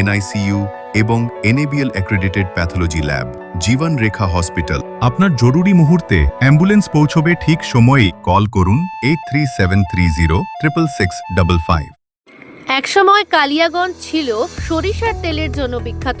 NICU এবং NABL accredited pathology lab, Jiban Rekha hospital. আপনার জরুরি মুহূর্তে অ্যাম্বুলেন্স পৌঁছবে ঠিক সময়েই কল করুন eight three seven three zero triple six double five একসময় কালিয়াগঞ্জ ছিল সরিষার তেলের জন্য বিখ্যাত।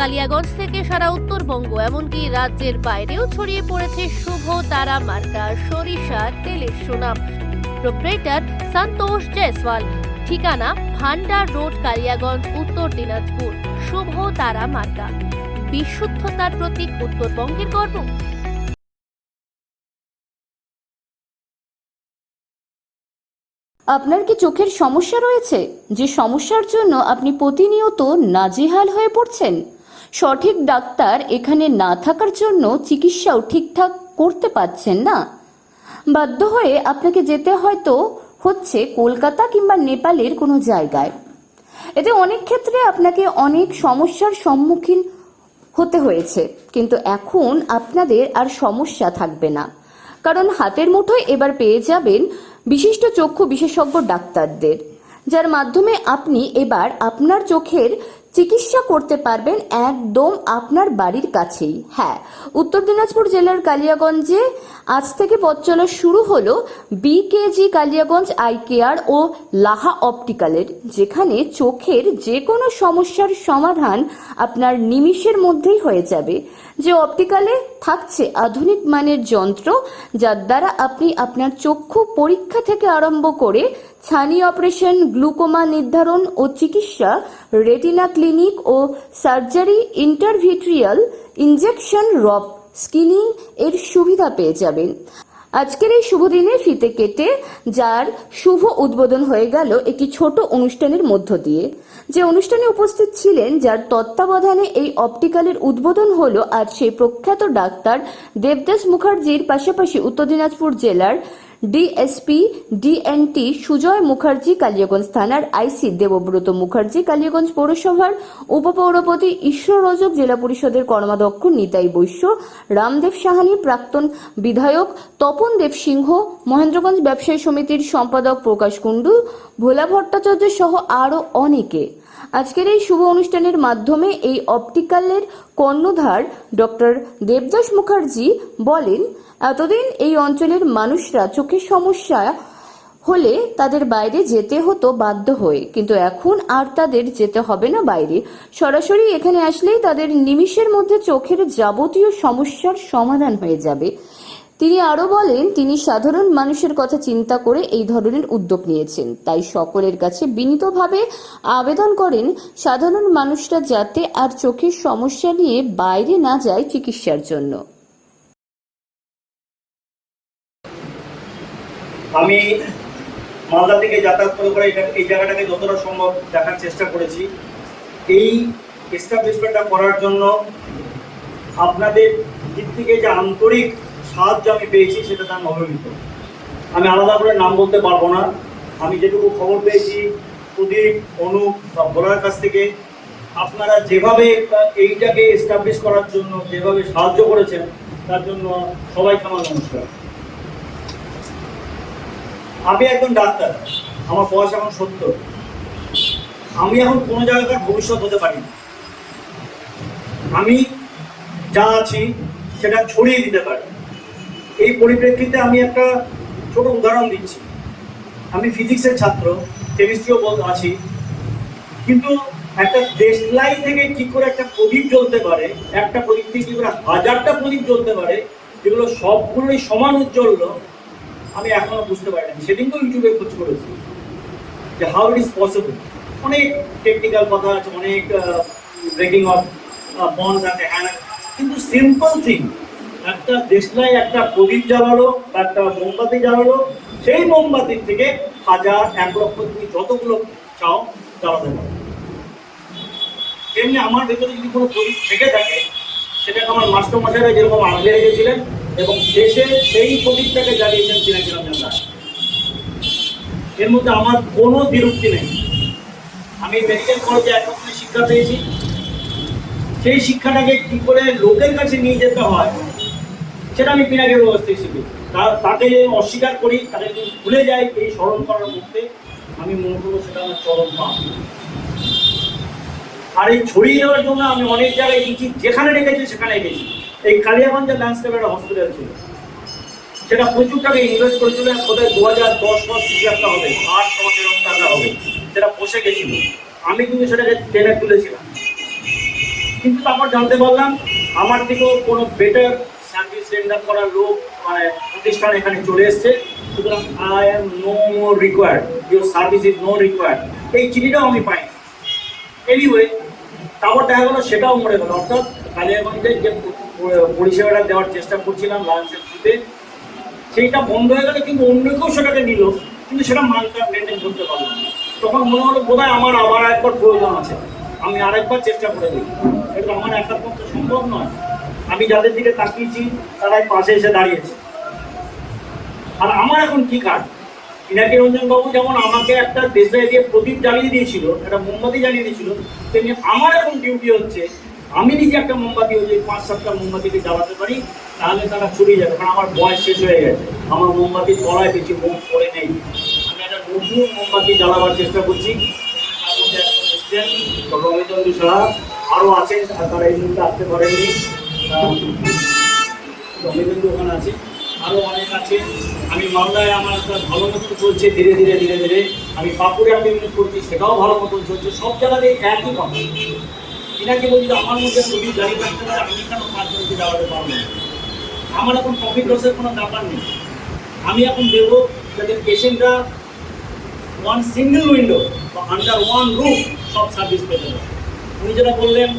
কালিয়াগঞ্জ থেকে সারা উত্তরবঙ্গ, এমনকি রাজ্যের বাইরেও ছড়িয়ে পড়েছে শুভ তারা মার্কা, সরিষা, তেলের সুনাম। প্রোপ্রেটার সন্তোষ জয়সওয়াল। ঠিকানা ভান্ডার রোড, কালিয়াগঞ্জ, উত্তর দিনাজপুর। শুভ তারা মার্কা। বিশুদ্ধতার প্রতীক উত্তরবঙ্গের গর্ব। আপনার কি চোখের সমস্যা রয়েছে? যে সমস্যার জন্য আপনি প্রতিনিয়ত নাজেহাল হয়ে পড়ছেন? সঠিক ডাক্তার এখানে না থাকার জন্য চিকিৎসাও ঠিকঠাক করতে পারছেন না। বাধ্য হয়ে আপনাকে যেতে হয়তো হচ্ছে কলকাতা কিংবা নেপালের কোনো জায়গায়। এতে অনেক ক্ষেত্রে আপনাকে অনেক সমস্যার সম্মুখীন হতে হয়েছে। কিন্তু এখন আপনাদের আর সমস্যা থাকবে না। কারণ হাতের মুঠোয় এবার পেয়ে যাবেন বিশিষ্ট চক্ষু বিশেষজ্ঞ ডাক্তারদের, যার মাধ্যমে আপনি এবার আপনার চোখের চিকিৎসা করতে পারবেন একদম আপনার বাড়ির কাছেই। হ্যাঁ উত্তর দিনাজপুর জেলার কালিয়াগঞ্জে আজ থেকে পথ চলা শুরু হলো বিকেজি কালিয়াগঞ্জ আই কেয়ার ও লাহা অপটিক্যালের, যেখানে চোখের যে কোনো সমস্যার সমাধান আপনার নিমিষের মধ্যেই হয়ে যাবে। যে অপটিক্যালে থাকছে আধুনিক মানের যন্ত্র, যার দ্বারা আপনি আপনার চক্ষু পরীক্ষা থেকে আরম্ভ করে ছানি অপারেশন, গ্লুকোমা নির্ধারণ ও চিকিৎসা, রেটিনা ক্লিনিক ও surgery, intravitreal injection ROP screening এর সুবিধা পেয়ে যাবেন। আজকের এই শুভ দিনে ফিতে কেটে যার শুভ উদ্বোধন হয়ে গেল একটি ছোট অনুষ্ঠানের মধ্য দিয়ে। যে অনুষ্ঠানে উপস্থিত ছিলেন, যার তত্ত্বাবধানে এই অপটিক্যালের উদ্বোধন হলো আর সেই প্রখ্যাত ডাক্তার দেবদাস মুখার্জির পাশাপাশি উত্তর দিনাজপুর জেলার ডিএসপি ডিএনটি সুজয় মুখার্জি কালিয়াগঞ্জ থানার আইসি দেবব্রত মুখার্জি কালিয়াগঞ্জ পৌরসভার উপপৌরপতি ঈশ্বর রজক জেলা পরিষদের কর্মাধ্যক্ষ নিতাই বৈশ্য, রামদেব সাহানি প্রাক্তন বিধায়ক তপন দেব সিংহ, মহেন্দ্রগঞ্জ ব্যবসায়ী সমিতির সম্পাদক প্রকাশ কুণ্ডু, ভোলা ভট্টাচার্য সহ আরও অনেকে। আজকের এই শুভ অনুষ্ঠানের মাধ্যমে এই অপটিক্যালের কর্ণধার ডক্টর দেবদাস মুখার্জি বলেন, এতদিন এই অঞ্চলের মানুষরা চোখের সমস্যা হলে তাদের বাইরে যেতে হতো বাধ্য হয়ে। কিন্তু এখন আর তাদের যেতে হবে না বাইরে। সরাসরি এখানে আসলেই তাদের নিমিষের মধ্যে চোখের যাবতীয় সমস্যার সমাধান হয়ে যাবে। তিনি আরও বলেন, তিনি সাধারণ মানুষের কথা চিন্তা করে এই ধরনের উদ্যোগ নিয়েছেন। তাই সকলের কাছে বিনীতভাবে আবেদন করেন, সাধারণ মানুষরা যাতে আর চোখের সমস্যা নিয়ে বাইরে না যায় চিকিৎসার জন্য। আমি মালদা থেকে যাতায়াত করে করে এই জায়গাটাকে যতটা সম্ভব দেখার চেষ্টা করেছি। এই এস্টাবলিশমেন্টটা করার জন্য আপনাদের দিক থেকে যে আন্তরিক সাহায্য আমি পেয়েছি সেটা তার অবহেলিত আমি আলাদা করে নাম বলতে পারব না। আমি যেটুকু খবর পেয়েছি, প্রদীপ অনুপ বা ভোলার কাছ থেকে, আপনারা যেভাবে এইটাকে এস্টাবলিশ করার জন্য, যেভাবে সাহায্য করেছেন, তার জন্য সবাইকে আমার নমস্কার। আমি একজন ডাক্তার, আমার বয়স এখন সত্তর। আমি এখন কোনো জায়গাকার ভবিষ্যৎ হতে পারি না আমি যা আছি, সেটা ছড়িয়ে দিতে পারি। এই পরিপ্রেক্ষিতে আমি একটা ছোট উদাহরণ দিচ্ছি। আমি ফিজিক্সের ছাত্র, কেমিস্ট্রিও বলতে আছি। কিন্তু একটা দেশলাই থেকে কি করে একটা প্রদীপ জ্বলতে পারে? একটা প্রদীপ থেকে কি করে হাজারটা প্রদীপ জ্বলতে পারে? যেগুলো সবগুলোই সমান উজ্জ্বল। আমি এখনও বুঝতে পারি না। সেদিনকেও ইউটিউবে খোঁজ করেছি যে হাউ ইট ইজ পসিবল অনেক টেকনিক্যাল কথা আছে, অনেক ব্রেকিং অফ বন্ডস আছে হ্যাঁ কিন্তু সিম্পল থিং একটা দেশলাই, একটা প্রদীপ জ্বালালো একটা মোমবাতি জ্বালালো, সেই মোমবাতির থেকে হাজার, এক লক্ষ তুমি যতগুলো চাও জ্বালাতে পারো। তেমনি আমার ভেতরে যদি কোনো প্রদীপ থেকে থাকে, সেটাকে আমার মাস্টার মশাইরা যেরকম আগলে রেখেছিলেন এবং দেশে সেই প্রদীপটাকে জ্বালিয়েছেন চিনা কিরম এর মধ্যে আমার কোনো বিরক্তি নেই। আমি মেডিকেল কলেজে এক রকমের শিক্ষা পেয়েছি। সেই শিক্ষাটাকে কি করে লোকের কাছে নিয়ে যেতে হয় সেটা আমি পিনাকের ব্যবস্থায় শিখি। তাকে অস্বীকার করি, তাকে যদি ভুলে যাই এই স্মরণ করার মধ্যে, আমি মনে করব সেটা আমার চরম পাপ। আর এই ছড়িয়ে দেওয়ার জন্য আমি অনেক জায়গায় গেছি, যেখানে রেখেছি সেখানে গেছি। এই কালিয়াগঞ্জের ল্যান্ডস্কেপের একটা হসপিটাল ছিল। সেটা প্রচুর টাকা ইনভেস্ট করেছিল কোথায় দু হাজার দশ মাস কিছু একটা হবে, আট দশ এরকম টাকা হবে। সেটা বসে গেছিল। আমি কিন্তু সেটাকে টেনে তুলেছিলাম। কিন্তু তারপর জানতে পারলাম, আমার থেকেও কোনো বেটার সার্ভিস রেন্ডার করার লোক মানে প্রতিষ্ঠান এখানে চলে এসছে। সুতরাং I am no more required your service is no required এই চিঠিটাও আমি পাই এনিওয়ে তারপর দেখা গেলো, সেটাও মরে গেল। অর্থাৎ কালিয়াগঞ্জের যে পরিষেবাটা দেওয়ার চেষ্টা করছিলাম লাঞ্চের থ্রুতে সেইটা বন্ধ হয়ে গেলে, কিন্তু অন্য কেউ সেটাকে নিল, কিন্তু সেটা মানটা মেনটেন করতে পারল না। তখন মনে হলো বোধ আমার আবার একবার প্রয়োজন আছে। আমি আরেকবার চেষ্টা করে দেখি। এটা আমার একার পক্ষে সম্ভব নয়। আমি যাদের দিকে তাকিয়েছি, তারাই পাশে এসে দাঁড়িয়েছে। আর আমার এখন কি কাজ? ইনাকি রঞ্জন বাবু যেমন আমাকে একটা দেশলাই দিয়ে প্রদীপ জ্বালিয়ে দিয়েছিল, একটা মোমবাতি জ্বালিয়ে দিয়েছিল, তেমনি আমার এখন ডিউটি হচ্ছে, আমি নিজে একটা মোমবাতি ওই যে পাঁচ সাতটা মোমবাতিকে জ্বালাতে পারি, তাহলে তারা ছড়িয়ে যাবে, কারণ আমার বয়স শেষ হয়ে গেছে। আমার মোমবাতির তলায় বেশি মোম পড়ে নেই। আমি একটা নতুন মোমবাতি জ্বালাবার চেষ্টা করছি। তার মধ্যে একজন রবিচন্দ্র সাহা আরও আছেন তারা এই মুহূর্তে আসতে পারেননি। রবিচন্দ্র ওখানে আছে আরও অনেক আছে। আমি মালদায় আমার একটা ভালো মতন চলছে, ধীরে ধীরে ধীরে ধীরে। আমি পাকুড়ে আমি ইউনিট করছি, সেটাও ভালো মতন চলছে। সব জায়গাতেই একই কথা। এনাকে বলছি যে আমার মধ্যে যদি গাড়ি থাকতে পারে, আমি কেন পাঁচজনকে যাওয়াতে পারব না? আমার এখন প্রফিট লসের কোনো ব্যাপার নেই। আমি এখন দেবো যাতে পেশেন্টরা ওয়ান সিঙ্গেল উইন্ডো বা আন্ডার ওয়ান রুফ সব সার্ভিস পেতে পারে। উনি যেটা বললেন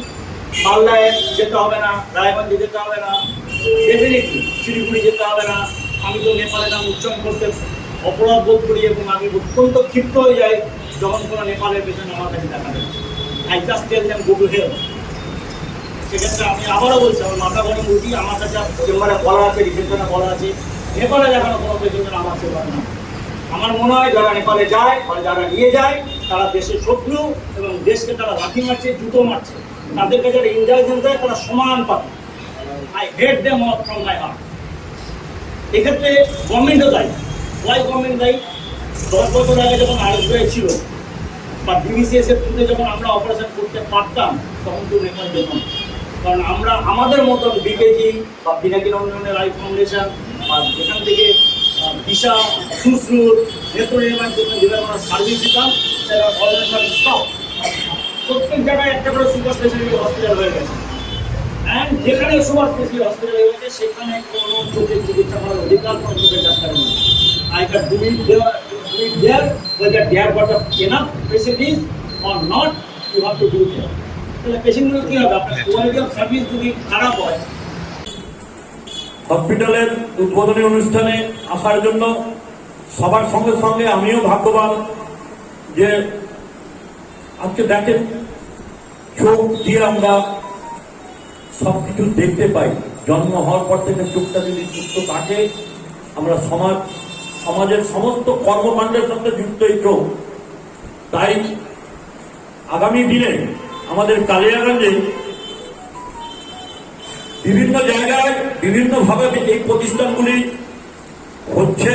মালদায় যেতে হবে না, রায়গঞ্জে যেতে হবে না ডেফিনেটলি শিলিগুড়ি যেতে হবে না। আমি তো নেপালে নাম উচ্চারণ করতে অপরাধ বোধ করি এবং আমি অত্যন্ত ক্ষিপ্ত হয়ে যাই যখন কোনো নেপালের পেছনে আমার কাছে দেখা যায়। আই জাস্ট টেল সেক্ষেত্রে আমি আবারও বলছি, আমার মাথা গরম উঠি আমার কাছে চেম্বারে বলা আছে রিসেপশনে বলা আছে। নেপালে দেখানো কোনো পেশেন্টের আমার না। আমার মনে হয় যারা নেপালে যায় বা যারা নিয়ে যায়, তারা দেশের শত্রু এবং দেশকে তারা লাঠি মারছে, জুতো মারছে। তাদেরকে যারা ইন্টেলিজেন্স দেয়, তারা সমান পাবে। I hate them off from my heart এক্ষেত্রে গভর্নমেন্টও দায়ী। ওয়াই গভর্নমেন্ট দায়ী? দশ বছর আগে যখন আরএসবিআই ছিল বা ডিবিসিএস এর থ্রুতে যখন আমরা অপারেশন করতে পারতাম, তখন কেউ নেপাল যেত কারণ আমরা আমাদের মতন বিকেজি বা পিনাকি রঞ্জনের আই ফাউন্ডেশন বা যেখান থেকে দিশা সুশ্রুর নেত্র নির্মাণ জন্য যেভাবে আমরা সার্ভিস দিতাম, সেটা অলরেডি স্টপ প্রত্যেক জায়গায় একটা করে সুপার স্পেশালিটি হসপিটাল হয়ে গেছে। অ্যান্ড যেখানে সুপার স্পেশালিটি হসপিটাল হয়ে গেছে সেখানে কোনো চোখের চিকিৎসা করার অধিকার কোনো চোখের ডাক্তারের নেই I can do it there, do it there, whether they have got enough facilities or not, you have to do there. তাহলে পেশেন্টগুলো কী হবে? আপনার কোয়ালিটি অফ সার্ভিস যদি খারাপ হয় হসপিটালের উদ্বোধনী অনুষ্ঠানে আসার জন্য সবার সঙ্গে সঙ্গে আমিও ভাগ্যবান যে আজকে দেখেন চোখ দিয়ে আমরা সব কিছু দেখতে পাই। জন্ম হওয়ার পর থেকে চোখটা যদি সুস্থ থাকে, আমরা সমাজ, সমাজের সমস্ত কর্মকাণ্ডের সঙ্গে যুক্ত এই চোখ। তাই আগামী দিনে আমাদের কালিয়াগঞ্জে বিভিন্ন জায়গায় বিভিন্নভাবে এই প্রতিষ্ঠানগুলি হচ্ছে।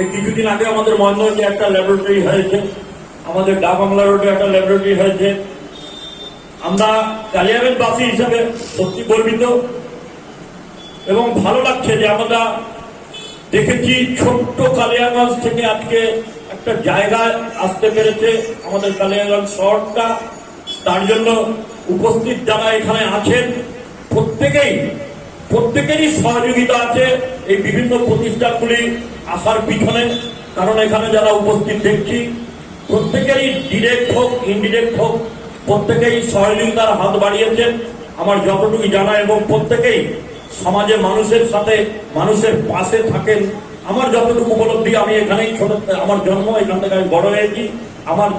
এই কিছুদিন আগে আমাদের মহেন্দ্রতে একটা ল্যাবরেটরি হয়েছে। আমাদের ডা বাংলা রোডে একটা ল্যাবরেটরি হয়েছে। আমরা কালিয়াগঞ্জবাসী হিসাবে সত্যি গর্বিত এবং ভালো লাগছে যে আমরা দেখেছি ছোট্ট কালিয়াগঞ্জ থেকে আজকে একটা জায়গায় আসতে পেরেছে আমাদের কালিয়াগঞ্জ শহরটা। তার জন্য উপস্থিত যারা এখানে আছেন, প্রত্যেকেই, প্রত্যেকেরই সহযোগিতা আছে এই বিভিন্ন প্রতিষ্ঠানগুলি আসার পিছনে। কারণ এখানে যারা উপস্থিত দেখছি প্রত্যেকেরই ডিরেক্ট হোক ইনডিরেক্ট হোক, প্রত্যেকেই সহযোগিতার হাত বাড়িয়েছেন। আমার যতটুকু জানা এবং প্রত্যেকেই সমাজে মানুষের সাথে, মানুষের পাশে থাকেন। আমার যতটুকু উপলব্ধি, আমি এখানেই ছোট, আমার জন্ম, এখান থেকে আমি বড় হয়েছি। আমার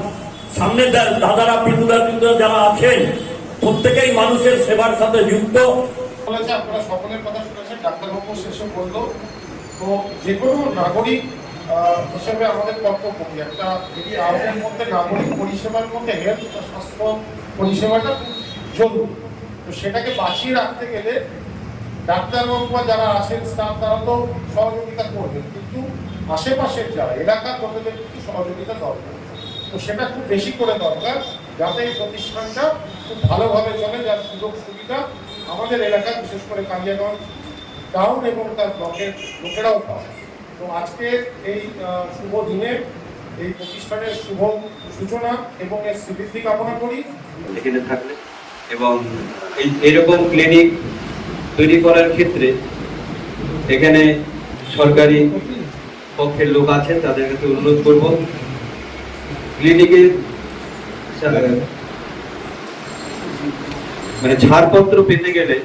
সামনে দাদারা, পিতুদা পিতুদা যারা আছেন, প্রত্যেকেই মানুষের সেবার সাথে যুক্ত। আপনারা সকলের কথা শুনেছেন, ডাক্তারবাবু শেষে বলল, তো যে কোনো নাগরিক হিসেবে আমাদের কর্তব্য কি? একটা যদি আমাদের মধ্যে, নাগরিক পরিষেবার মধ্যে হেলথ স্বাস্থ্য পরিষেবাটা জরুরি, তো সেটাকে বাঁচিয়ে রাখতে গেলে ডাক্তারবাবু বা যারা আছেন স্টাফ তারা তো সহযোগিতা করবেন। কিন্তু আশেপাশের যারা, এলাকার লোকেদের কিন্তু সহযোগিতা দরকার। তো সেটা খুব বেশি করে দরকার, যাতে এই প্রতিষ্ঠানটা খুব ভালোভাবে চলে, যার সুযোগ সুবিধা আমাদের এলাকা বিশেষ করে কালিয়াগঞ্জ টাউন এবং তার ব্লকের লোকেরাও পায়। তো আজকে এই শুভ দিনে এই প্রতিষ্ঠানের শুভ সূচনা এবং এর স্বীকৃতি কামনা করি। এখানে থাকলে। এবং এরকম ক্লিনিক তৈরি করার ক্ষেত্রে এখানে সরকারি পক্ষের লোক আছেন তাদের কাছে অনুরোধ করব। ক্লিনিকে মানে ছাড়পত্র পেতে গেলে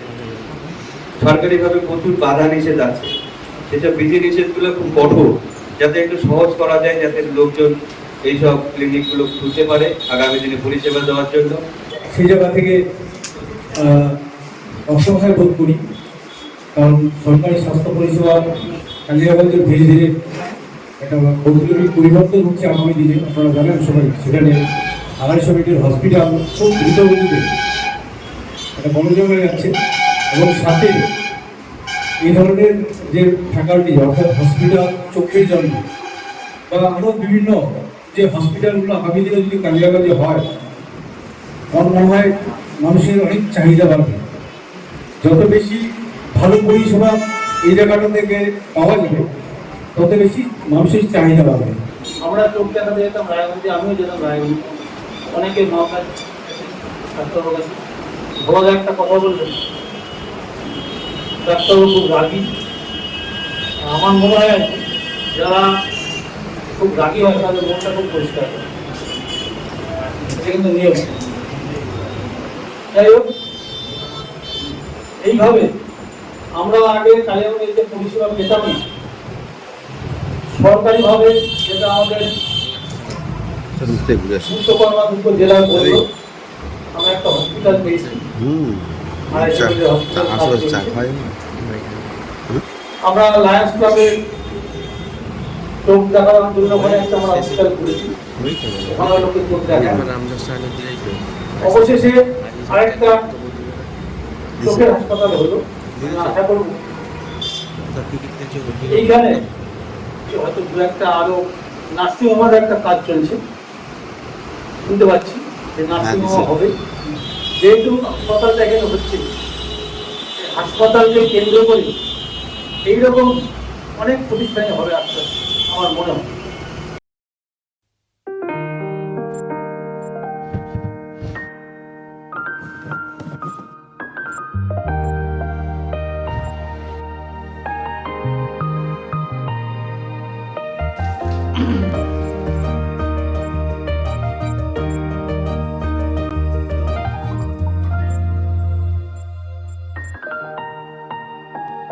সরকারিভাবে প্রচুর বাধা নিষেধ আছে। সেসব বিধি নিষেধগুলো খুব কঠোর, যাতে একটু সহজ করা যায়, যাতে লোকজন এইসব ক্লিনিকগুলো খুলতে পারে আগামী দিনে পরিষেবা দেওয়ার জন্য। সেই জায়গা থেকে অসহায় বোধ করি, কারণ সরকারি স্বাস্থ্য পরিষেবা কালিয়াগঞ্জে ধীরে ধীরে একটা পরিবর্তন হচ্ছে আগামী দিনে। আপনারা জানেন সবাই সেখানে আড়াইশো বেডের হসপিটাল খুব দ্রুত গতিতে একটা বড় জায়গায় যাচ্ছে এবং সাথে এই ধরনের যে ফ্যাকাল্টি অর্থাৎ হসপিটাল চোখের জন্য, বা আরও বিভিন্ন যে হসপিটালগুলো আগামী দিনে যদি কালিয়াগঞ্জে হয় আমার মনে হয় মানুষের অনেক চাহিদা বাড়বে। যত বেশি ভালো পরিষেবা এই জায়গাটা থেকে পাওয়া যাবে, তত বেশি মানুষের চাহিদা বাড়বে। আমরা চোখ দেখাতে যেতাম, রায়গঞ্জে আমিও যেতাম রায়গঞ্জে। অনেকে মহাকাশ ভোলা একটা কথা বললেন। ডাক্তারবাবু খুব রাগি। আমার মনে হয় যারা খুব রাগি হয় তাদের মনটা খুব পরিষ্কার হয়। এটা কিন্তু নিয়ম। যাই হোক এইভাবে আমরা আগে কালিয়াগঞ্জে যে পরিষেবা পেতাম সরকারিভাবে যেটা আমাদের দুটো জেলায় বলল আমরা একটা হসপিটাল পেয়েছি। আড়াইশো বেডের হসপিটাল আমরা লায়ন্স ক্লাবের চোখ দেখানোর জন্য ওখানে একটা আমরা হসপিটাল করেছি। ওখানে লোকে চোখ দেখায় অবশেষে আরেকটা চোখের হাসপাতাল হলো। আশা করব এইখানে হয়তো দু একটা আরও নার্সিং হোমের একটা কাজ চলছে। শুনতে পাচ্ছি যে নার্সিং হোম হবে। যেহেতু হাসপাতালটা এখানে হচ্ছে। হাসপাতালকে কেন্দ্র করে, এইরকম অনেক প্রতিষ্ঠানে হবে আস্তে আমার মনে হয়।